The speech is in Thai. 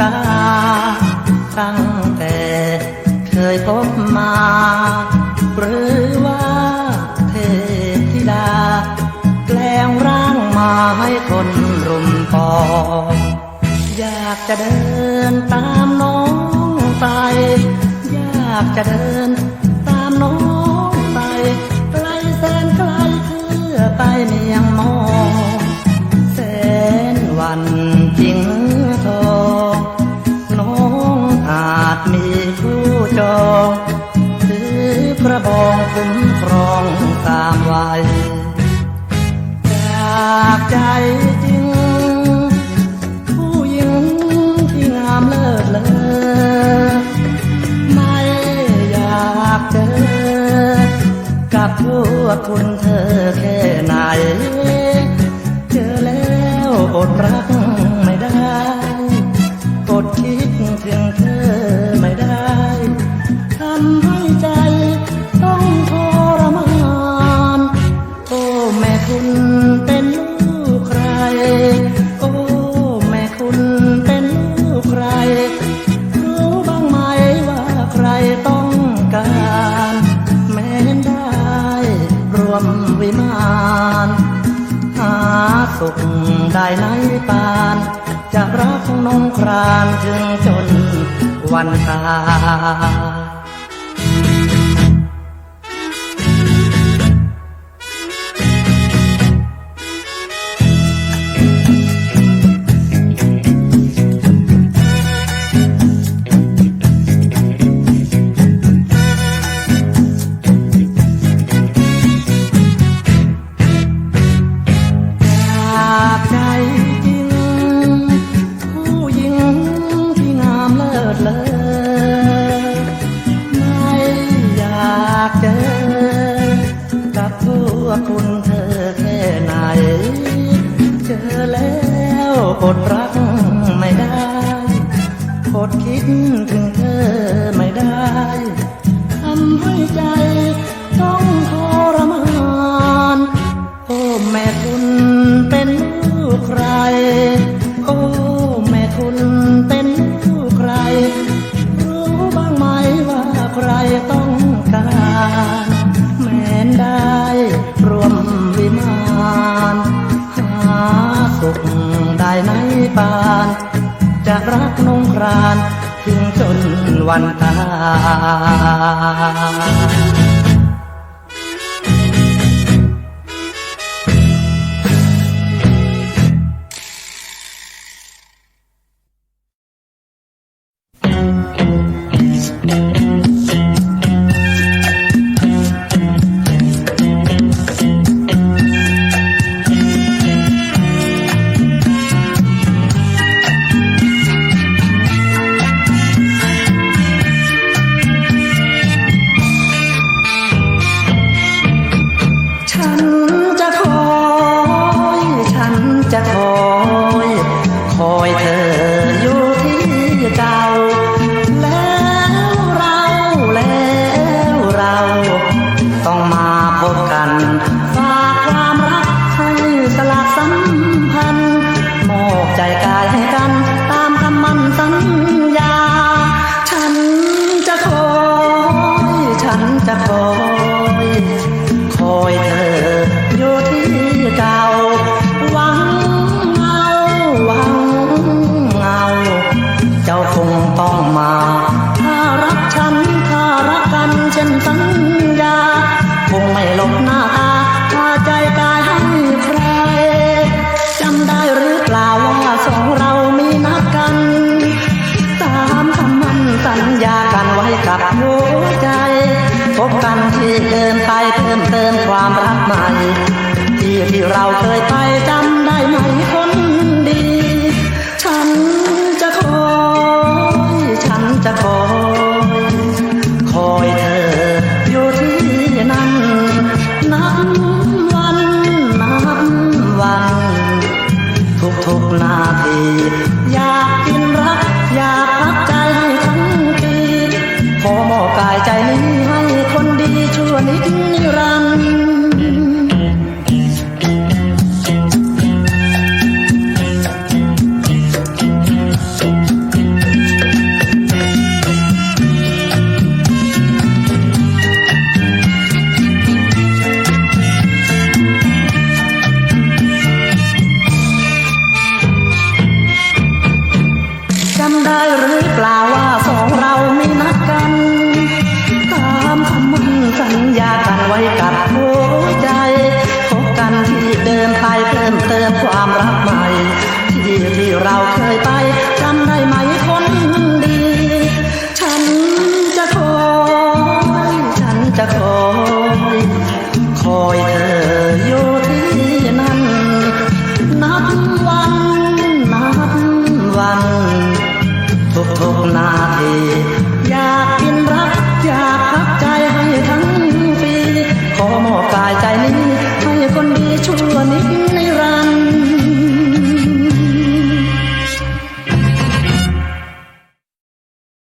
ตา ตั้งแต่เคยพบมา หรือว่าเทพธิดา แกล้งร่างมาให้คนรุมปอง อยากจะเดินตามน้องไป อยากจะเดิน ดรักไม่ได้อดคิดถึงเธอไม่ได้ทำให้ใจต้องทรมานโอ้แม่คุณเป็นลูกใคร โอ้แม่คุณเป็นลูกใคร รู้บ้างไหมว่าใครต้อง สุขได้ไหนปาน จะรักนงครานถึงจนวันตาย กับพวกคุณเธอแค่ไหน เจอแล้วอดรักไม่ได้อดคิดถึง ปาน จะรักนงครานถึงจนวันตาย ที่ที่เราเคยไปจำได้ไหมคนดี ฉันจะคอยฉันจะคอยคอยเธออยู่ที่นั่นนับวันนับวัน ทุกๆนาทีอยากกินรัก อยากพักใจให้ทั้งทีขอมอบกายใจนี้ให้คนดีชั่วนิดนิรันดร์ ได้หรือเปล่าว่าสองเราไม่นัดกัน ตามคำมั่นสัญญากันไว้กับหัวใจพบกันที่เดินไปเพิ่มเติมความรักใหม่ ที่ที่เราเคยไปจำได้ไหมคนดี ฉันจะคอย ฉันจะคอย คอย มอบกายใจนี้ให้คนดีช่วยนิดน